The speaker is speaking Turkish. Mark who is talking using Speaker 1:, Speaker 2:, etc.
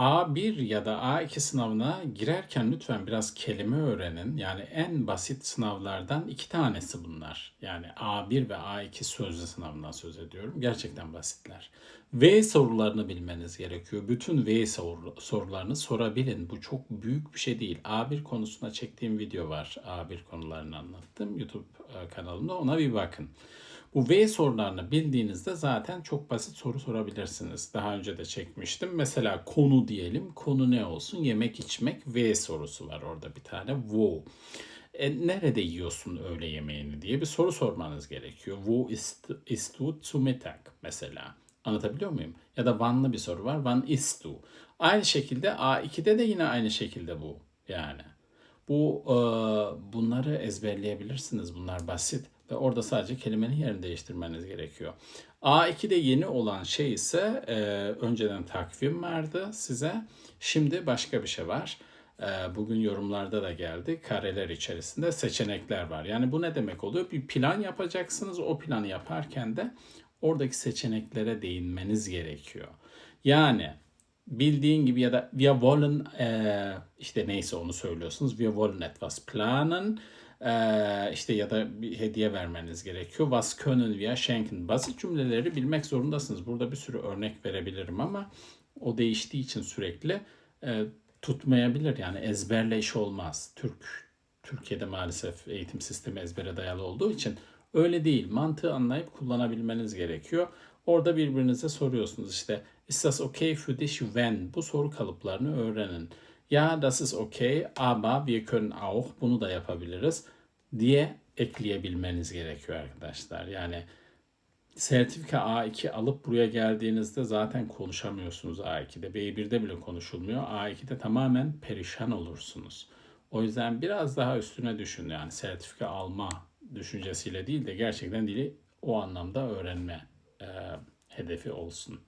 Speaker 1: A1 ya da A2 sınavına girerken lütfen biraz kelime öğrenin. Yani en basit sınavlardan iki tanesi bunlar. Yani A1 ve A2 sözlü sınavından söz ediyorum. Gerçekten basitler. V sorularını bilmeniz gerekiyor. Bütün V soru- sorularını sorabilin. Bu çok büyük bir şey değil. A1 konusuna çektiğim video var. A1 konularını anlattım YouTube e, kanalımda. Ona bir bakın. Bu V sorularını bildiğinizde zaten çok basit soru sorabilirsiniz. Daha önce de çekmiştim. Mesela konu diyelim. Konu ne olsun? Yemek içmek V sorusu var orada bir tane. Wo. E, nerede yiyorsun öğle yemeğini diye bir soru sormanız gerekiyor. Wo ist, ist du zu Mittag mesela. Anlatabiliyor muyum? Ya da Vanlı bir soru var. Wann isst du? Aynı şekilde A2'de de yine aynı şekilde bu yani. Bu e, bunları ezberleyebilirsiniz. Bunlar basit ve orada sadece kelimenin yerini değiştirmeniz gerekiyor. A2'de yeni olan şey ise e, önceden takvim vardı size. Şimdi başka bir şey var. E, bugün yorumlarda da geldi. Kareler içerisinde seçenekler var. Yani bu ne demek oluyor? Bir plan yapacaksınız. O planı yaparken de oradaki seçeneklere değinmeniz gerekiyor. Yani bildiğin gibi ya da wir wollen eee, işte neyse onu söylüyorsunuz. Wir wollen etwas planen. Eee, işte ya da bir hediye vermeniz gerekiyor. Was können wir schenken? Basit cümleleri bilmek zorundasınız. Burada bir sürü örnek verebilirim ama o değiştiği için sürekli eee, tutmayabilir. Yani ezberle iş olmaz. Türk Türkiye'de maalesef eğitim sistemi ezbere dayalı olduğu için öyle değil. Mantığı anlayıp kullanabilmeniz gerekiyor. Orada birbirinize soruyorsunuz işte Ist das okay für dich wenn? Bu soru kalıplarını öğrenin. Ja, das ist okay, aber wir können auch bunu da yapabiliriz diye ekleyebilmeniz gerekiyor arkadaşlar. Yani sertifika A2 alıp buraya geldiğinizde zaten konuşamıyorsunuz A2'de. B1'de bile konuşulmuyor. A2'de tamamen perişan olursunuz. O yüzden biraz daha üstüne düşün. Yani sertifika alma düşüncesiyle değil de gerçekten dili o anlamda öğrenme e, hedefi olsun.